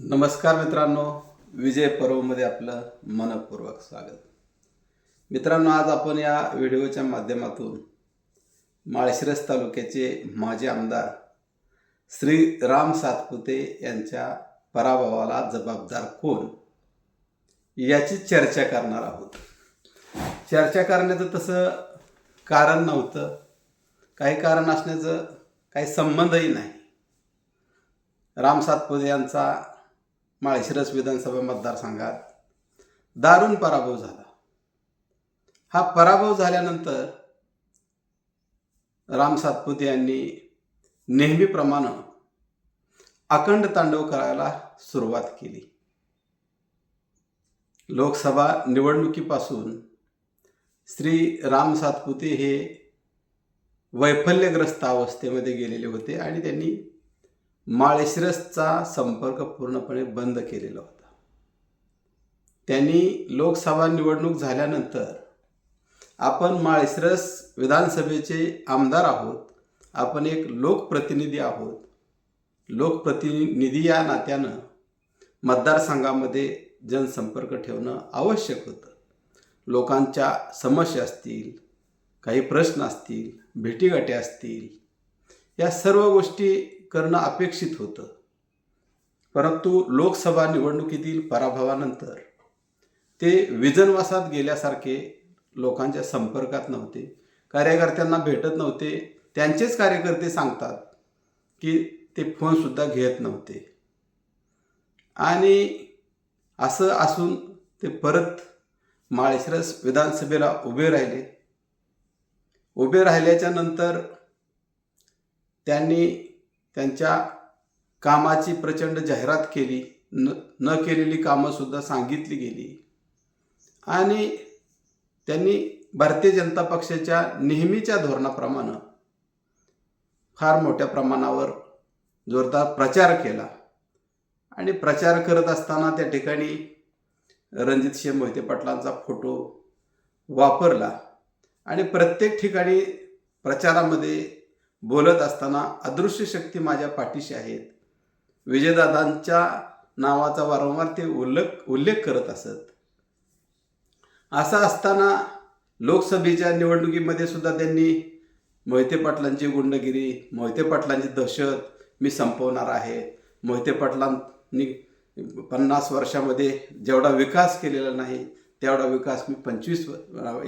नमस्कार मित्रांनो विजय पर्वमध्ये आपलं मनपूर्वक स्वागत. मित्रांनो आज आपण या व्हिडिओच्या माध्यमातून माळशिरस तालुक्याचे माजी आमदार श्री राम सातपुते यांच्या पराभवाला जबाबदार कोण याची चर्चा करणार आहोत. चर्चा करण्याचं तसं कारण नव्हतं. काही कारण असण्याचं काही संबंधही नाही. राम सातपुते यांचा माळशिरस विधानसभा मतदारसंघात दारुण पराभव झाला. हा पराभव झाल्यानंतर राम सातपुते यांनी नेहमीप्रमाणे अखंड तांडव करायला सुरुवात केली. लोकसभा निवडणुकीपासून श्री राम सातपुते हे वैफल्यग्रस्त अवस्थेमध्ये गेलेले होते आणि त्यांनी माळशिरसचा संपर्क पूर्णपणे बंद केलेला होता. त्यांनी लोकसभा निवडणूक झाल्यानंतर आपण माळशिरस विधानसभेचे आमदार आहोत आपण एक लोकप्रतिनिधी आहोत. लोकप्रतिनिधी या नात्यानं मतदारसंघामध्ये जनसंपर्क ठेवणं आवश्यक होतं. लोकांच्या समस्या असतील काही प्रश्न असतील भेटीगाठी असतील या सर्व गोष्टी करणं अपेक्षित होतं. परंतु लोकसभा निवडणुकीतील पराभवानंतर ते विजनवासात गेल्यासारखे लोकांच्या संपर्कात नव्हते. कार्यकर्त्यांना भेटत नव्हते. त्यांचेच कार्यकर्ते सांगतात की ते फोनसुद्धा घेत नव्हते. आणि असं असून ते परत माळशिरस विधानसभेला उभे राहिले. उभे राहिल्याच्या नंतर त्यांनी त्यांच्या कामाची प्रचंड जाहिरात केली न न केलेली कामंसुद्धा सांगितली गेली. आणि त्यांनी भारतीय जनता पक्षाच्या नेहमीच्या धोरणाप्रमाणे फार मोठ्या प्रमाणावर जोरदार प्रचार केला. आणि प्रचार करत असताना त्या ठिकाणी रणजित सिंह मोहिते पाटलांचा फोटो वापरला. आणि प्रत्येक ठिकाणी प्रचारामध्ये बोलत असताना अदृश्य शक्ती माझ्या पाठीशी आहेत. विजयदादांच्या नावाचा वारंवार ते उल्लेख उल्लेख करत असत. असं असताना लोकसभेच्या निवडणुकीमध्ये सुद्धा त्यांनी मोहिते पाटलांची गुंडगिरी मोहिते पाटलांची दहशत मी संपवणार आहे. मोहिते पाटलांनी पन्नास वर्षामध्ये जेवढा विकास केलेला नाही तेवढा विकास मी पंचवीस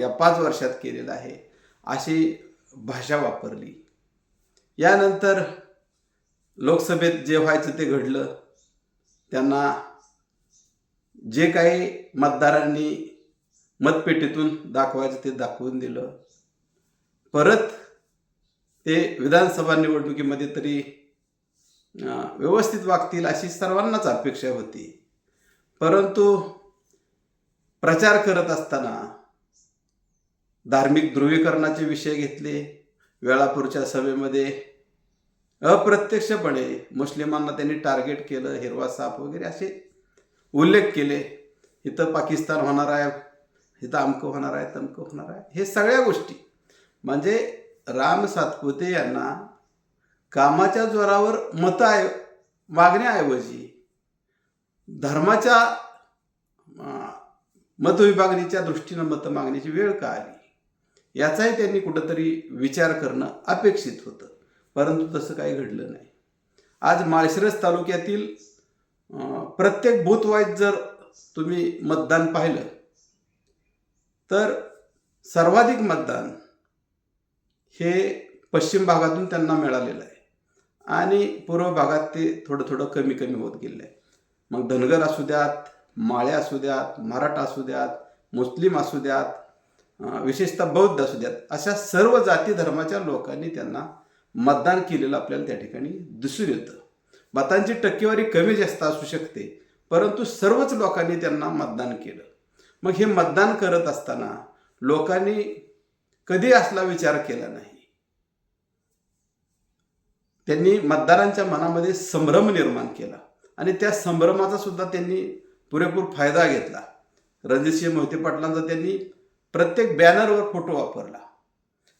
या पाच वर्षात केलेला आहे. अशी भाषा वापरली. यानंतर लोकसभेत जे व्हायचं ते घडलं. त्यांना जे काही मतदारांनी मतपेटीतून दाखवायचं ते दाखवून दिलं. परत ते विधानसभा निवडणुकीमध्ये तरी व्यवस्थित वागतील अशी सर्वांनाच अपेक्षा होती. परंतु प्रचार करत असताना धार्मिक ध्रुवीकरणाचे विषय घेतले. वेळापूरच्या सभेमध्ये अप्रत्यक्षपणे मुस्लिमांना त्यांनी टार्गेट केलं हिरवा साप वगैरे असे उल्लेख केले. इथं पाकिस्तान होणार आहे इथं अमकं होणार आहे तमकं होणार आहे. हे सगळ्या गोष्टी. म्हणजे राम सातपुते यांना कामाच्या जोरावर मतं आय मागण्याऐवजी धर्माच्या मतविभागणीच्या दृष्टीनं मतं मागण्याची वेळ का आली? याचाही त्यांनी कुठंतरी विचार करणं अपेक्षित होतं. परंतु तसं काही घडलं नाही. आज माळशिरस तालुक्यातील प्रत्येक बूथवाईज जर तुम्ही मतदान पाहिलं तर सर्वाधिक मतदान हे पश्चिम भागातून त्यांना मिळालेलं आहे. आणि पूर्व भागात ते थोडं थोडं कमी कमी होत गेलं आहे मग धनगर असू द्यात माळे असू द्यात मराठा असू द्यात मुस्लिम असू द्यात विशेषतः बौद्ध असू द्यात अशा सर्व जाती धर्माच्या लोकांनी त्यांना मतदान केलेलं आपल्याला त्या ठिकाणी दिसून येतं. मतांची टक्केवारी कमी जास्त असू शकते परंतु सर्वच लोकांनी त्यांना मतदान केलं. मग हे मतदान करत असताना लोकांनी कधी असला विचार केला नाही? त्यांनी मतदारांच्या मनामध्ये संभ्रम निर्माण केला आणि त्या संभ्रमाचा सुद्धा त्यांनी पुरेपूर फायदा घेतला. रणजितसिंह मोहिते पाटलांचा त्यांनी प्रत्येक बॅनरवर फोटो वापरला.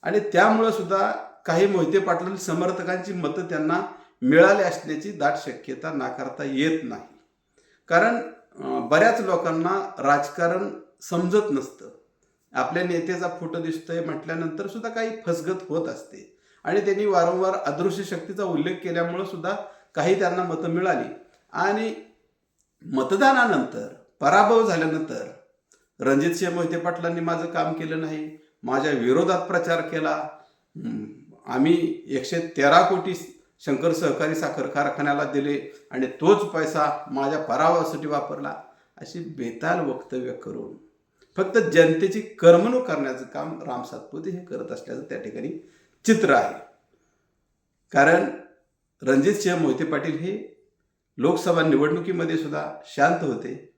आणि त्यामुळं सुद्धा काही मोहिते पाटील समर्थकांची मतं त्यांना मिळाली असण्याची दाट शक्यता नाकारता येत नाही. कारण बऱ्याच लोकांना राजकारण समजत नसतं. आपल्या नेत्याचा फोटो दिसतोय म्हटल्यानंतर सुद्धा काही फसगत होत असते. आणि त्यांनी वारंवार अदृश्य शक्तीचा उल्लेख केल्यामुळं सुद्धा काही त्यांना मतं मिळाली. आणि मतदानानंतर पराभव झाल्यानंतर रणजितसिंह मोहिते पाटलांनी माझं काम केलं नाही. माझ्या विरोधात प्रचार केला. आम्ही एकशे तेरा कोटी शंकर सहकारी साखर कारखान्याला दिले आणि तोच पैसा माझ्या परावासाठी वापरला. अशी बेताल वक्तव्य करून फक्त जनतेची करमणूक करण्याचं काम राम सातपुते हे करत असल्याचं त्या ठिकाणी चित्र आहे. कारण रणजितसिंह मोहिते पाटील हे लोकसभा निवडणुकीमध्ये सुद्धा शांत होते.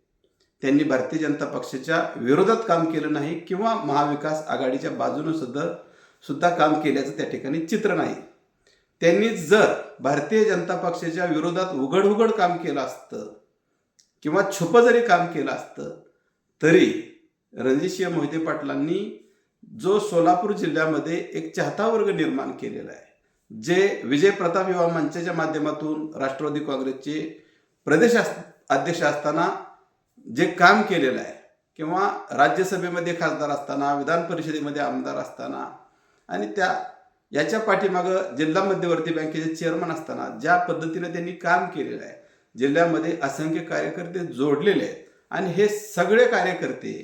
त्यांनी भारतीय जनता पक्षाच्या विरोधात काम केलं नाही किंवा महाविकास आघाडीच्या बाजूनं सुद्धा सुद्धा काम केल्याचं त्या ठिकाणी चित्र नाही. त्यांनी जर भारतीय जनता पक्षाच्या विरोधात उघड उघड काम केलं असतं किंवा छुपं जरी काम केलं असतं तरी रणजितसिंह मोहिते पाटलांनी जो सोलापूर जिल्ह्यामध्ये एक चाहता वर्ग निर्माण केलेला आहे जे विजय प्रताप युवा मंचाच्या माध्यमातून राष्ट्रवादी काँग्रेसचे प्रदेश अस- अध्यक्ष असताना जे काम केलेलं आहे किंवा राज्यसभेमध्ये खासदार असताना विधान परिषदेमध्ये आमदार असताना आणि त्या याच्या पाठीमागं जिल्हा मध्यवर्ती बँकेचे चेअरमन असताना ज्या पद्धतीने त्यांनी काम केलेलं आहे जिल्ह्यामध्ये असंख्य कार्यकर्ते जोडलेले आहेत आणि हे सगळे कार्यकर्ते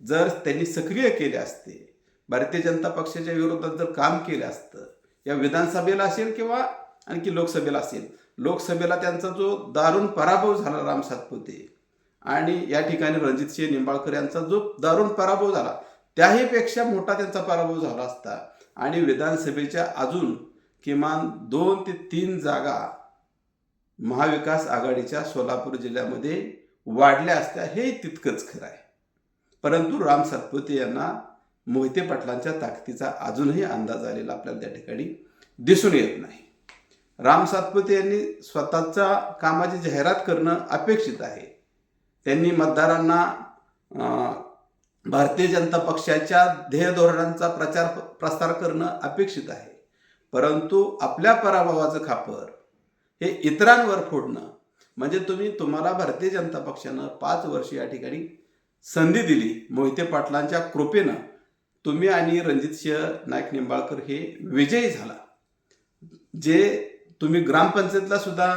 जर त्यांनी सक्रिय केले असते भारतीय जनता पक्षाच्या विरोधात जर काम केलं असतं या विधानसभेला असेल किंवा आणखी लोकसभेला असेल लोकसभेला त्यांचा जो दारुण पराभव झाला राम सातपुते आणि या ठिकाणी रणजितसिंह निंबाळकर यांचा जो दारुण पराभव झाला त्याही पेक्षा मोठा त्यांचा पराभव झाला असता. आणि विधानसभेच्या अजून किमान दोन ते तीन जागा महाविकास आघाडीच्या सोलापूर जिल्ह्यामध्ये वाढल्या असत्या हे तितकंच खरं आहे. परंतु राम सातपुते यांना मोहिते पाटलांच्या ताकदीचा अजूनही अंदाज आलेला आपल्याला त्या ठिकाणी दिसून येत नाही. राम सातपुते यांनी स्वतःच्या कामाची जाहिरात करणं अपेक्षित आहे. त्यांनी मतदारांना भारतीय जनता पक्षाच्या ध्येय धोरणांचा प्रचार प्रसार करणं अपेक्षित आहे. परंतु आपल्या पराभवाचं खापर हे इतरांवर फोडणं म्हणजे तुम्ही तुम्हाला भारतीय जनता पक्षानं पाच वर्ष या ठिकाणी संधी दिली. मोहिते पाटलांच्या कृपेनं तुम्ही आणि रणजितसिंह नाईक निंबाळकर हे विजयी झाला. जे तुम्ही ग्रामपंचायतला सुद्धा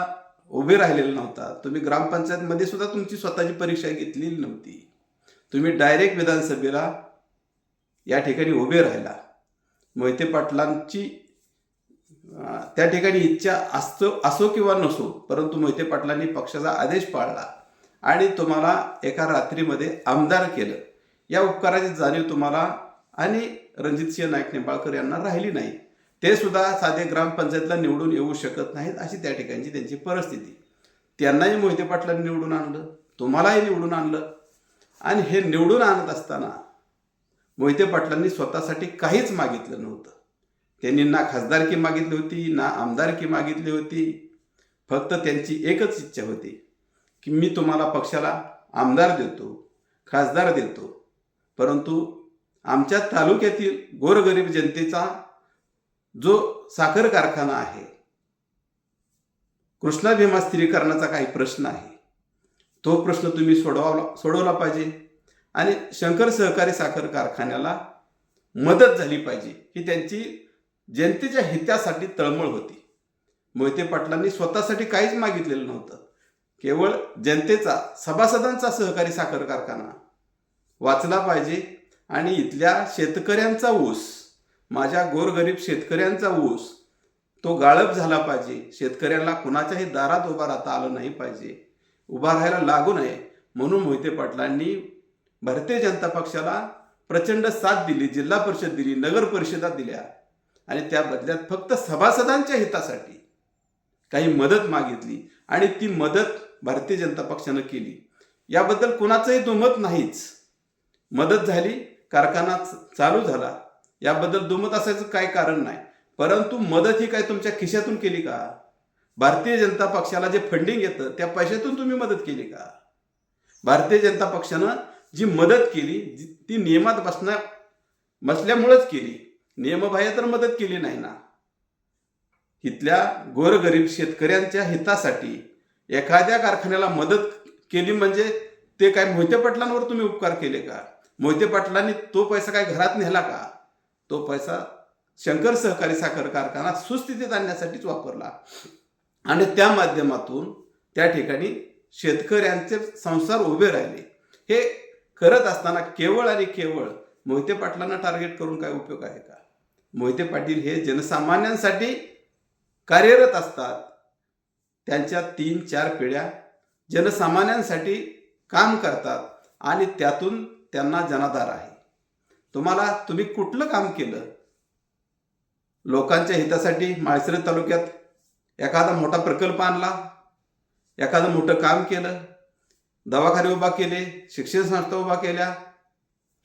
उभे राहिलेला नव्हता. तुम्ही ग्रामपंचायतमध्ये सुद्धा तुमची स्वतःची परीक्षा घेतलेली नव्हती. तुम्ही डायरेक्ट विधानसभेला या ठिकाणी उभे राहिला. मोहिते पाटलांची त्या ठिकाणी इच्छा असतो असो किंवा नसो परंतु मोहिते पाटलांनी पक्षाचा आदेश पाळला आणि तुम्हाला एका रात्रीमध्ये आमदार केलं. या उपकाराची जाणीव तुम्हाला आणि रणजितसिंह नाईक निंबाळकर यांना राहिली नाही. ते सुद्धा साधे ग्रामपंचायतला निवडून येऊ शकत नाहीत अशी त्या ठिकाणची त्यांची परिस्थिती. त्यांनाही मोहिते पाटलांनी निवडून आणलं तुम्हालाही निवडून आणलं. आणि हे निवडून आणत असताना मोहिते पाटलांनी स्वतःसाठी काहीच मागितलं नव्हतं. त्यांनी ना खासदारकी मागितली होती ना आमदारकी मागितली होती. फक्त त्यांची एकच इच्छा होती की मी तुम्हाला पक्षाला आमदार देतो खासदार देतो. परंतु आमच्या तालुक्यातील गोरगरीब जनतेचा जो साखर कारखाना आहे कृष्णा भीमा स्थिरीकरणाचा काही प्रश्न आहे तो प्रश्न तुम्ही सोडवाला सोडवला पाहिजे. आणि शंकर सहकारी साखर कारखान्याला मदत झाली पाहिजे ही त्यांची जनतेच्या हितासाठी तळमळ होती. मोहिते पाटलांनी स्वतःसाठी काहीच मागितलेलं नव्हतं. केवळ जनतेचा सभासदांचा सहकारी साखर कारखाना वाचला पाहिजे आणि इथल्या शेतकऱ्यांचा ऊस माझ्या गोरगरीब शेतकऱ्यांचा ऊस तो गाळप झाला पाहिजे. शेतकऱ्यांना कुणाच्याही दारात उभा राहता आलं नाही पाहिजे. उभा राहायला लागू नये म्हणून मोहिते पाटलांनी भारतीय जनता पक्षाला प्रचंड साथ दिली जिल्हा परिषद दिली नगर परिषदा दिल्या. आणि त्या बदल्यात फक्त सभासदांच्या हितासाठी काही मदत मागितली आणि ती मदत भारतीय जनता पक्षानं केली. याबद्दल कुणाचंही दुमत नाहीच. मदत झाली कारखाना च- चालू झाला. याबद्दल दुमत असायचं काय कारण नाही. परंतु मदत ही काय तुमच्या खिशातून केली का? भारतीय जनता पक्षाला जे फंडिंग येतं त्या पैशातून तुम्ही मदत केली का? भारतीय जनता पक्षानं जी मदत केली ती नियमात बसण्या बसल्यामुळेच केली. नियमबाह्य तर मदत केली नाही ना. इथल्या गोरगरीब शेतकऱ्यांच्या हितासाठी एखाद्या कारखान्याला मदत केली म्हणजे ते काय मोहिते पाटलांवर तुम्ही उपकार केले का? मोहिते पाटलांनी तो पैसा काय घरात नेला का? तो पैसा शंकर सहकारी साखर कारखाना सुस्थितीत आणण्यासाठीच वापरला. आणि त्या माध्यमातून त्या ठिकाणी शेतकऱ्यांचे संसार उभे राहिले. हे करत असताना केवळ आणि केवळ मोहिते पाटलांना टार्गेट करून काय उपयोग आहे का? मोहिते पाटील हे जनसामान्यांसाठी कार्यरत असतात. त्यांच्या तीन चार पिढ्या जनसामान्यांसाठी काम करतात आणि त्यातून त्यांना जनाधार आहे. तुम्हाला तुम्ही कुठलं काम केलं? लोकांच्या हितासाठी माळशिरस तालुक्यात एखादा मोठा प्रकल्प आणला एखादं मोठं काम केलं दवाखाने उभा केले शिक्षण संस्था उभा केल्या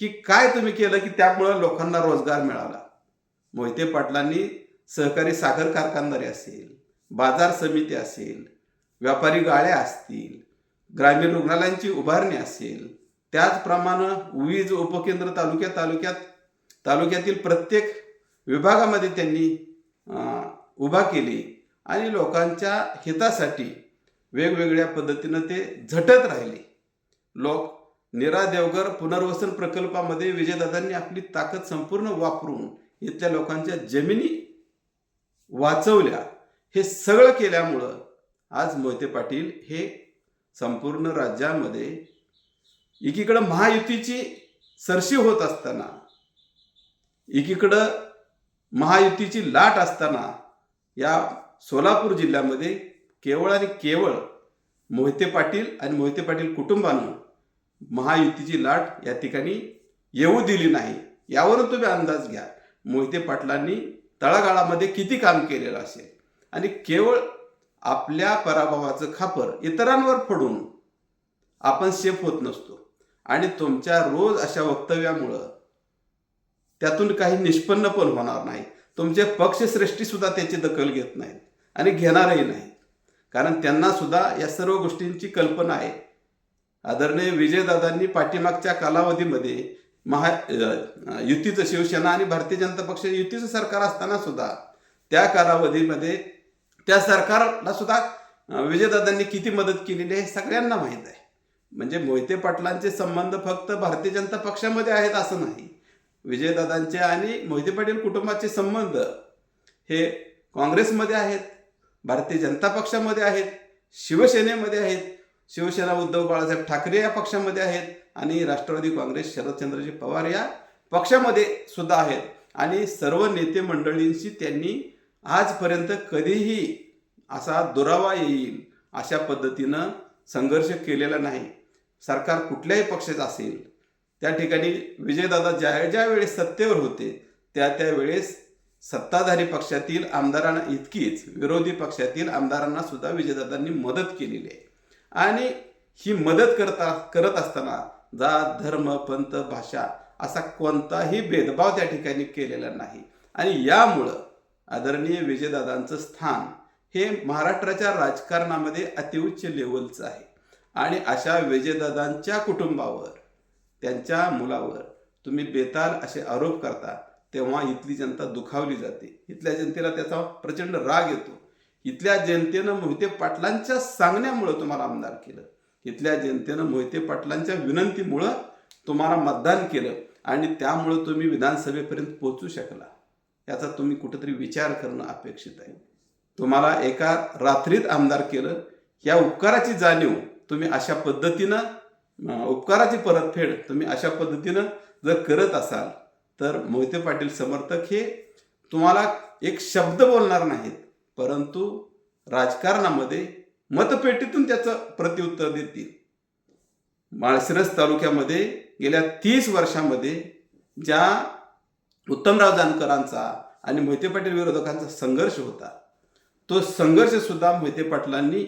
की काय तुम्ही केलं की त्यामुळं लोकांना रोजगार मिळाला? मोहिते पाटलांनी सहकारी साखर कारखानदारी असेल बाजार समिती असेल व्यापारी गाळ्या असतील ग्रामीण रुग्णालयांची उभारणी असेल त्याचप्रमाणे वीज उपकेंद्र तालुक्या तालुक्यात तालुक्यातील प्रत्येक विभागामध्ये त्यांनी उभा केली आणि लोकांच्या हितासाठी वेगवेगळ्या पद्धतीनं ते झटत राहिले. लोक निरा देवघर पुनर्वसन प्रकल्पामध्ये विजयदादांनी आपली ताकद संपूर्ण वापरून इथल्या लोकांच्या जमिनी वाचवल्या. हे सगळं केल्यामुळं आज मोहिते पाटील हे संपूर्ण राज्यामध्ये एकीकडं महायुतीची सरशी होत असताना एकीकडं महायुतीची लाट असताना या सोलापूर जिल्ह्यामध्ये केवळ आणि केवळ मोहिते पाटील आणि मोहिते पाटील कुटुंबानं महायुतीची लाट या ठिकाणी येऊ दिली नाही. यावरून तुम्ही अंदाज घ्या मोहिते पाटलांनी तळागाळामध्ये किती काम केलेलं असेल? आणि केवळ आपल्या पराभवाचं खापर इतरांवर फोडून आपण सेफ होत नसतो. आणि तुमच्या रोज अशा वक्तव्यामुळं त्यातून काही निष्पन्न पण होणार नाही तुमचे पक्षश्रेष्ठी सुद्धा त्याची दखल घेत नाहीत आणि घेणारही नाहीत. कारण त्यांना सुद्धा या सर्व गोष्टींची कल्पना आहे. आदरणीय विजयदादांनी पाठीमागच्या कालावधीमध्ये महा युतीचं शिवसेना आणि भारतीय जनता पक्ष युतीचं सरकार असताना सुद्धा त्या कालावधीमध्ये त्या सरकारला सुद्धा विजयदादांनी किती मदत केलेली आहे हे सगळ्यांना माहीत आहे. म्हणजे मोहिते पाटलांचे संबंध फक्त भारतीय जनता पक्षामध्ये आहेत असं नाही. विजयदादांचे आणि मोहिते पाटील कुटुंबाचे संबंध हे काँग्रेसमध्ये आहेत भारतीय जनता पक्षामध्ये आहेत शिवसेनेमध्ये आहेत शिवसेना उद्धव बाळासाहेब ठाकरे या पक्षामध्ये आहेत आणि राष्ट्रवादी काँग्रेस शरदचंद्रजी पवार या पक्षामध्ये सुद्धा आहेत. आणि सर्व नेते मंडळींशी त्यांनी आजपर्यंत कधीही असा दुरावा येईल अशा पद्धतीनं संघर्ष केलेला नाही. सरकार कुठल्याही पक्षाचं असेल त्या ठिकाणी विजयदादा ज्या ज्या वेळेस सत्तेवर होते त्या त्या वेळेस सत्ताधारी पक्षातील आमदारांना इतकीच विरोधी पक्षातील आमदारांना सुद्धा विजयदादांनी मदत केलेली आहे. आणि ही मदत करता करत असताना जात धर्म पंथ भाषा असा कोणताही भेदभाव त्या ठिकाणी केलेला नाही. आणि यामुळं आदरणीय विजयदादांचं स्थान हे महाराष्ट्राच्या राजकारणामध्ये अतिउच्च लेवलचं आहे. आणि अशा विजयदादांच्या कुटुंबावर त्यांच्या मुलावर तुम्ही बेताल असे आरोप करता तेव्हा इथली जनता दुखावली जाते. इथल्या जनतेला त्याचा प्रचंड राग येतो. इथल्या जनतेनं मोहिते पाटलांच्या सांगण्यामुळं तुम्हाला आमदार केलं. इथल्या जनतेनं मोहिते पाटलांच्या विनंतीमुळं तुम्हाला मतदान केलं आणि त्यामुळं तुम्ही विधानसभेपर्यंत पोहोचू शकला. याचा तुम्ही कुठेतरी विचार करणं अपेक्षित आहे. तुम्हाला एका रात्रीत आमदार केलं. या उपकाराची जाणीव तुम्ही अशा पद्धतीनं उपकाराची परतफेड तुम्ही अशा पद्धतीनं जर करत असाल तर मोहिते पाटील समर्थक हे तुम्हाला एक शब्द बोलणार नाहीत. परंतु राजकारणामध्ये मतपेटीतून त्याचं प्रत्युत्तर देतील. माळशिरस तालुक्यामध्ये गेल्या तीस वर्षामध्ये ज्या उत्तमराव जानकरांचा आणि मोहिते पाटील विरोधकांचा संघर्ष होता तो संघर्षसुद्धा मोहिते पाटलांनी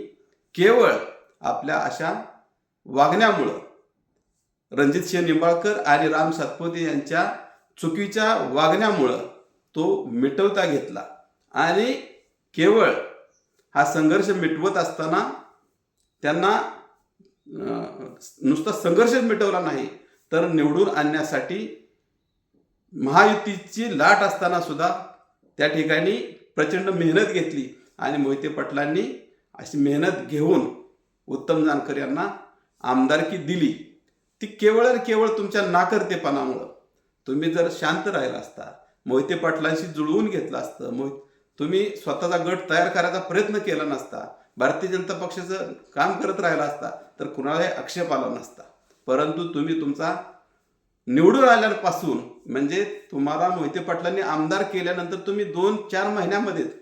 केवळ आपल्या अशा वागण्यामुळं रणजित सिंह निंबाळकर आणि राम सातपुते यांच्या चुकीच्या वागण्यामुळं तो मिटवता घेतला. आणि केवळ हा संघर्ष मिटवत असताना त्यांना नुसता संघर्षच मिटवला नाही तर निवडून आणण्यासाठी महायुतीची लाट असताना सुद्धा त्या ठिकाणी प्रचंड मेहनत घेतली. आणि मोहिते पाटलांनी अशी मेहनत घेऊन उत्तम जानकर यांना आमदारकी दिली. ती केवळ आणि केवळ तुमच्या नाकर्तेपणामुळं. तुम्ही जर शांत राहिला असता मोहिते पाटलांशी जुळवून घेतलं असतं मोहित तुम्ही स्वतःचा गट तयार करायचा प्रयत्न केला नसता भारतीय जनता पक्षाचं काम करत राहिला असता तर कुणालाही आक्षेप आला नसता. परंतु तुम्ही तुमचा निवडून आल्यापासून म्हणजे तुम्हाला मोहिते पाटलांनी आमदार केल्यानंतर तुम्ही दोन चार महिन्यामध्येच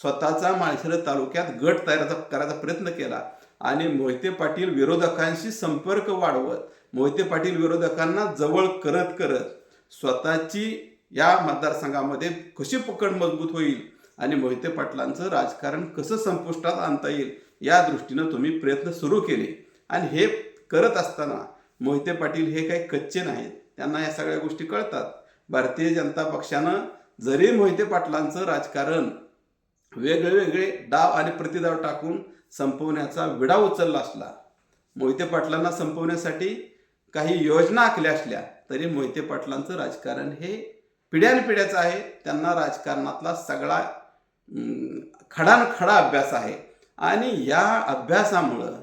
स्वतःचा माळशिरस तालुक्यात गट तयार करायचा प्रयत्न केला. आणि मोहिते पाटील विरोधकांशी संपर्क वाढवत मोहिते पाटील विरोधकांना जवळ करत करत स्वतःची या मतदारसंघामध्ये कशी पकड मजबूत होईल आणि मोहिते पाटलांचं राजकारण कसं संपुष्टात आणता येईल या दृष्टीनं तुम्ही प्रयत्न सुरू केले. आणि हे करत असताना मोहिते पाटील हे काही कच्चे नाहीत. त्यांना या सगळ्या गोष्टी कळतात. भारतीय जनता पक्षानं जरी मोहिते पाटलांचं राजकारण वेगळे वेगळे डाव आणि प्रतिदाव टाकून संपवण्याचा विडा उचलला असला मोहिते पाटलांना संपवण्यासाठी काही योजना आखल्या असल्या तरी मोहिते पाटलांचं राजकारण हे पिढ्यानपिढ्याचं आहे. त्यांना राजकारणातला सगळा खडानखडा अभ्यास आहे. आणि या अभ्यासामुळं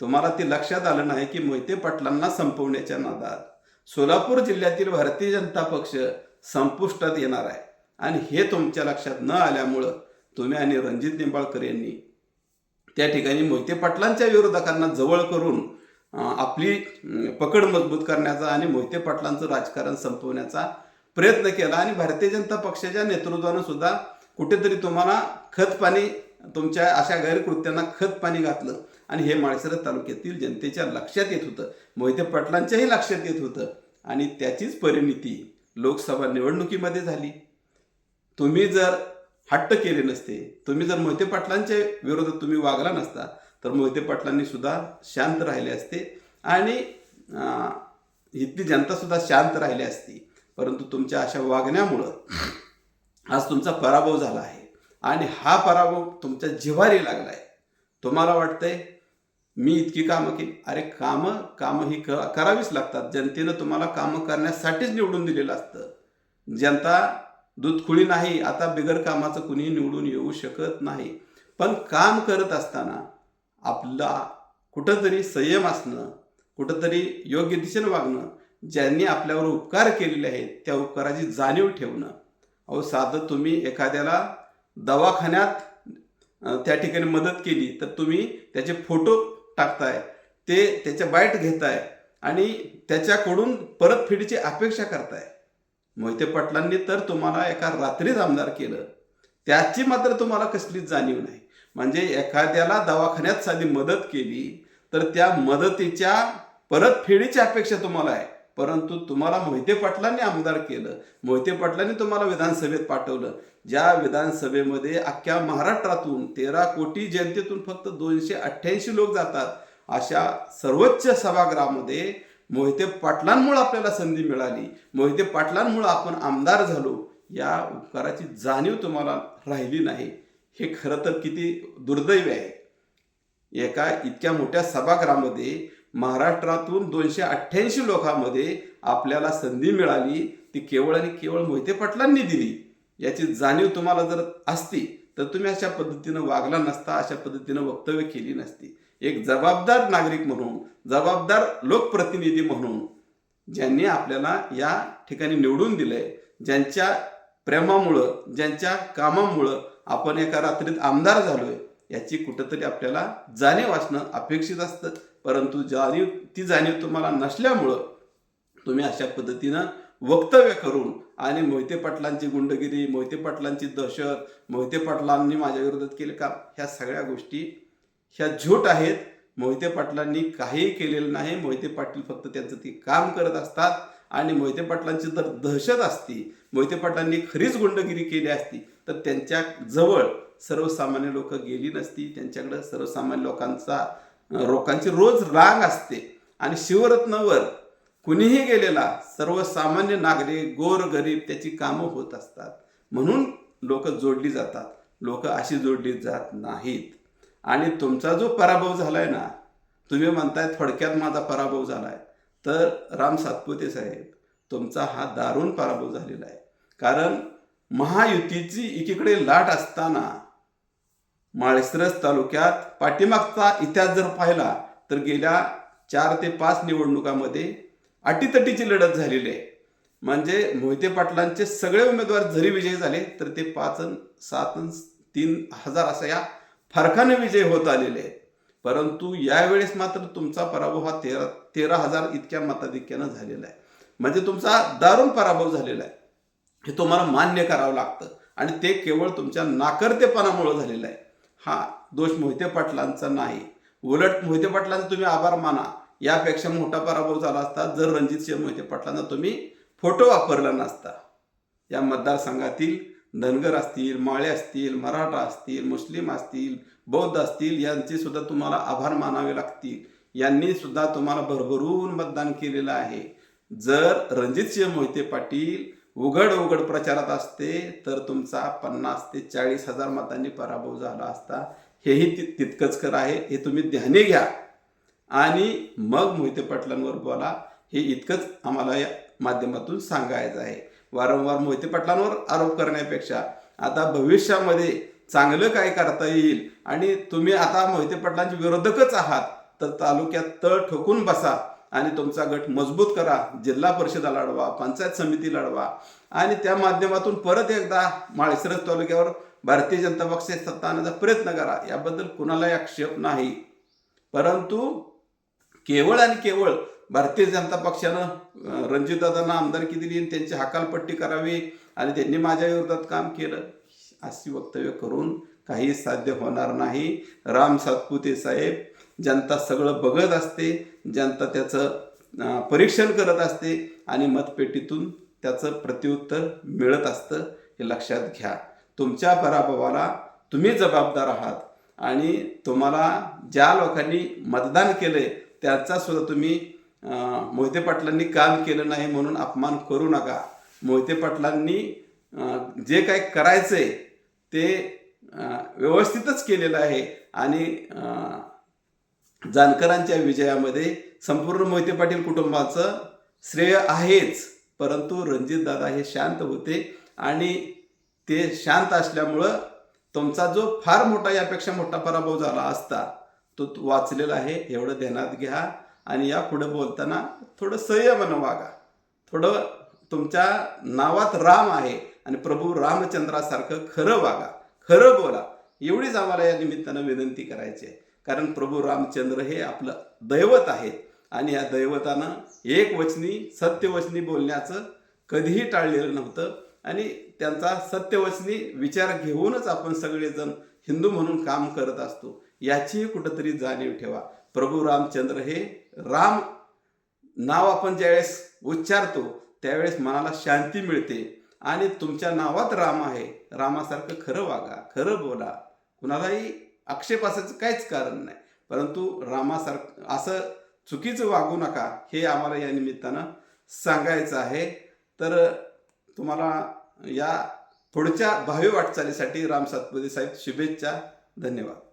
तुम्हाला ते लक्षात आलं नाही की मोहिते पाटलांना संपवण्याच्या नादात सोलापूर जिल्ह्यातील भारतीय जनता पक्ष संपुष्टात येणार आहे. आणि हे तुमच्या लक्षात न आल्यामुळं तुम्ही आणि रणजित निंबाळकर यांनी त्या ठिकाणी मोहिते पाटलांच्या विरोधकांना जवळ करून आपली पकड मजबूत करण्याचा आणि मोहिते पाटलांचं राजकारण संपवण्याचा प्रयत्न केला. आणि भारतीय जनता पक्षाच्या नेतृत्वानं सुद्धा कुठेतरी तुम्हाला खत पाणी तुमच्या अशा गैरकृत्यांना खत पाणी घातलं. आणि हे माळशिरस तालुक्यातील जनतेच्या लक्षात येत होतं. मोहिते पाटलांच्याही लक्षात येत होतं. आणि त्याचीच परिणिती लोकसभा निवडणुकीमध्ये झाली. तुम्ही जर हट्ट केले नसते. तुम्ही जर मोहिते पाटलांच्या विरोधात तुम्ही वागला नसता तर मोहिते पाटलांनी सुद्धा शांत राहिले असते आणि इथली जनता सुद्धा शांत राहिली असती. परंतु तुमच्या अशा वागण्यामुळं आज तुमचा पराभव झाला आहे. आणि हा पराभव तुमच्या जिव्हारी लागला आहे तुम्हाला वाटतंय मी इतकी कामं केली? अरे कामं कामं ही क करावीच लागतात. जनतेनं तुम्हाला कामं करण्यासाठीच निवडून दिलेलं असतं. जनता दूधखुळी नाही आता बिगर कामाचं कुणीही निवडून येऊ शकत नाही. पण काम करत असताना आपला कुठंतरी संयम असणं कुठंतरी योग्य दिशेनं वागणं ज्यांनी आपल्यावर उपकार केलेले आहेत त्या उपकाराची जाणीव ठेवणं. अहो साधं तुम्ही एखाद्याला दवाखान्यात त्या ठिकाणी मदत केली तर तुम्ही त्याचे फोटो टाकताय ते त्याच्या बाईट घेताय आणि त्याच्याकडून परतफेडीची अपेक्षा करताय. मोहिते पाटलांनी तर तुम्हाला एका रात्रीच आमदार केलं. त्याची मात्र तुम्हाला कसलीच जाणीव नाही. म्हणजे एखाद्याला दवाखान्यात साधी मदत केली तर त्या मदतीच्या परतफेडीची अपेक्षा तुम्हाला आहे. परंतु तुम्हाला मोहिते पाटलांनी आमदार केलं. मोहिते पाटलांनी तुम्हाला विधानसभेत पाठवलं. ज्या विधानसभेमध्ये अख्ख्या महाराष्ट्रातून तेरा कोटी जनतेतून फक्त दोनशे अठ्ठ्याऐंशी लोक जातात अशा सर्वोच्च सभागृहामध्ये मोहिते पाटलांमुळं आपल्याला संधी मिळाली. मोहिते पाटलांमुळं आपण आमदार झालो. या उपकाराची जाणीव तुम्हाला राहिली नाही. हे खरं तर किती दुर्दैवी आहे. एका इतक्या मोठ्या सभागृहामध्ये महाराष्ट्रातून दोनशे अठ्ठ्याऐंशी लोकांमध्ये आपल्याला संधी मिळाली. ती केवळ आणि केवळ मोहिते पाटलांनी दिली. याची जाणीव तुम्हाला जर असती तर तुम्ही अशा पद्धतीनं वागला नसता अशा पद्धतीनं वक्तव्य केली नसती. एक जबाबदार नागरिक म्हणून जबाबदार लोकप्रतिनिधी म्हणून ज्यांनी आपल्याला या ठिकाणी निवडून दिलंय ज्यांच्या प्रेमामुळं ज्यांच्या कामामुळं आपण एका रात्रीत आमदार झालोय याची कुठंतरी आपल्याला जाणीव असणं अपेक्षित असतं. परंतु जाणीव ती जाणीव तुम्हाला नसल्यामुळं तुम्ही अशा पद्धतीनं वक्तव्य करून आणि मोहिते पाटलांची गुंडगिरी मोहिते पाटलांची दहशत मोहिते पाटलांनी माझ्या विरोधात केले का ह्या सगळ्या गोष्टी ह्या झूट आहेत. मोहिते पाटलांनी काहीही केलेलं नाही. मोहिते पाटील फक्त त्यांचं ते काम करत असतात आणि मोहिते पाटलांची जर दहशत असती मोहिते पाटलांनी खरीच गुंडगिरी केली असती तर त्यांच्या जवळ सर्वसामान्य लोक गेली नसती. त्यांच्याकडं सर्वसामान्य लोकांचा लोकांची रोज रांग असते. आणि शिवरत्नवर कुणीही गेलेला सर्वसामान्य नागरिक गोर गरीब त्याची कामं होत असतात. म्हणून लोक जोडली जातात. लोक अशी जोडली जात नाहीत. आणि तुमचा जो पराभव झालाय ना तुम्ही म्हणताय थोडक्यात माझा पराभव झालाय. तर राम सातपुते साहेब तुमचा हा दारुण पराभव झालेला आहे. कारण महायुतीची एकीकडे लाट असताना माळशिरस तालुक्यात पाठीमागचा इतिहास जर पाहिला तर गेल्या चार ते पाच निवडणुकामध्ये अटीतटीची लढत झालेली आहे. म्हणजे मोहिते पाटलांचे सगळे उमेदवार जरी विजयी झाले तर ते पाच अन सात अन तीन हजार असा या फरकाने विजय होत आलेले आहेत. परंतु यावेळेस मात्र तुमचा पराभव हा तेरा तेरा हजार इतक्या मताधिक्यानं झालेला आहे. म्हणजे तुमचा दारुण पराभव झालेला आहे. हे तुम्हाला मान्य करावं लागतं. आणि ते केवळ तुमच्या नाकर्तेपणामुळे झालेलं आहे. हा दोष मोहिते पाटलांचा नाही. उलट मोहिते पाटलांचा तुम्ही आभार माना. यापेक्षा मोठा पराभव झाला असता जर रणजित सिंह मोहिते पाटलांना तुम्ही फोटो वापरला नसता. या मतदारसंघातील धनगर असतील माळे असतील मराठा असतील मुस्लिम असतील बौद्ध असतील यांचे सुद्धा तुम्हाला आभार मानावे लागतील. यांनी सुद्धा तुम्हाला भरभरून मतदान केलेलं आहे. जर रणजितसिंह मोहिते पाटील उघड उघड प्रचारात असते तर तुमचा पन्नास ते चाळीस हजार मतांनी पराभव झाला असता हेही ति- तितकंच खरं आहे. हे तुम्ही ध्याने घ्या. आणि मग मोहिते पाटलांवर बोला. हे इतकंच आम्हाला या माध्यमातून सांगायचं आहे. वारंवार मोहिते पाटलांवर आरोप करण्यापेक्षा आता भविष्यामध्ये चांगलं काय करता येईल? आणि तुम्ही आता मोहिते पाटलांचे विरोधकच आहात तर तालुक्यात तळ ठोकून बसा आणि तुमचा गट मजबूत करा जिल्हा परिषदा लढवा पंचायत समिती लढवा. आणि त्या माध्यमातून परत एकदा माळशिरस तालुक्यावर भारतीय जनता पक्षाची सत्ता आणण्याचा प्रयत्न करा याबद्दल कुणालाही आक्षेप नाही. परंतु केवळ आणि केवळ भारतीय जनता पक्षानं रणजितदादांना आमदारकी दिली आणि त्यांची हकालपट्टी करावी आणि त्यांनी माझ्या विरोधात काम केलं अशी वक्तव्य करून काही साध्य होणार नाही. राम सातपुते साहेब जनता सगळं बघत असते जनता त्याचं परीक्षण करत असते आणि मतपेटीतून त्याचं प्रत्युत्तर मिळत असतं हे लक्षात घ्या. तुमच्या पराभवाला तुम्ही जबाबदार आहात आणि तुम्हाला ज्या लोकांनी मतदान केलंय त्याचा सुद्धा तुम्ही मोहिते पाटलांनी काम केलं नाही म्हणून अपमान करू नका. मोहिते पाटलांनी जे काय करायचंय ते व्यवस्थितच केलेलं आहे आणि जानकरांच्या विजयामध्ये संपूर्ण मोहिते पाटील कुटुंबाचं श्रेय आहेच. परंतु रणजितदादा हे शांत होते आणि ते शांत असल्यामुळं तुमचा जो फार मोठा यापेक्षा मोठा पराभव झाला असता तो तो वाचलेला आहे. एवढं ध्यानात घ्या. आणि या पुढे बोलताना थोडं संयमानं वागा. थोडं तुमच्या नावात राम आहे आणि प्रभू रामचंद्रासारखं खरं वागा. खरं बोला. एवढीच आम्हाला या निमित्तानं विनंती करायची आहे. कारण प्रभू रामचंद्र हे आपलं दैवत आहे आणि या दैवतानं एक वचनी सत्यवचनी बोलण्याचं कधीही टाळलेलं नव्हतं. आणि त्यांचा सत्यवचनी विचार घेऊनच आपण सगळेजण हिंदू म्हणून काम करत असतो. याचीही कुठंतरी जाणीव ठेवा. प्रभू रामचंद्र हे राम नाव आपण ज्यावेळेस उच्चारतो त्यावेळेस मनाला शांती मिळते. आणि तुमच्या नावात राम आहे. रामासारखं खरं वागा खरं बोला. कुणालाही आक्षेप असायचं काहीच कारण नाही. परंतु रामासारखं असं चुकीचं वागू नका हे आम्हाला या निमित्तानं सांगायचं आहे. तर तुम्हाला या पुढच्या भावी वाटचालीसाठी राम सातपुते साहेब शुभेच्छा. धन्यवाद.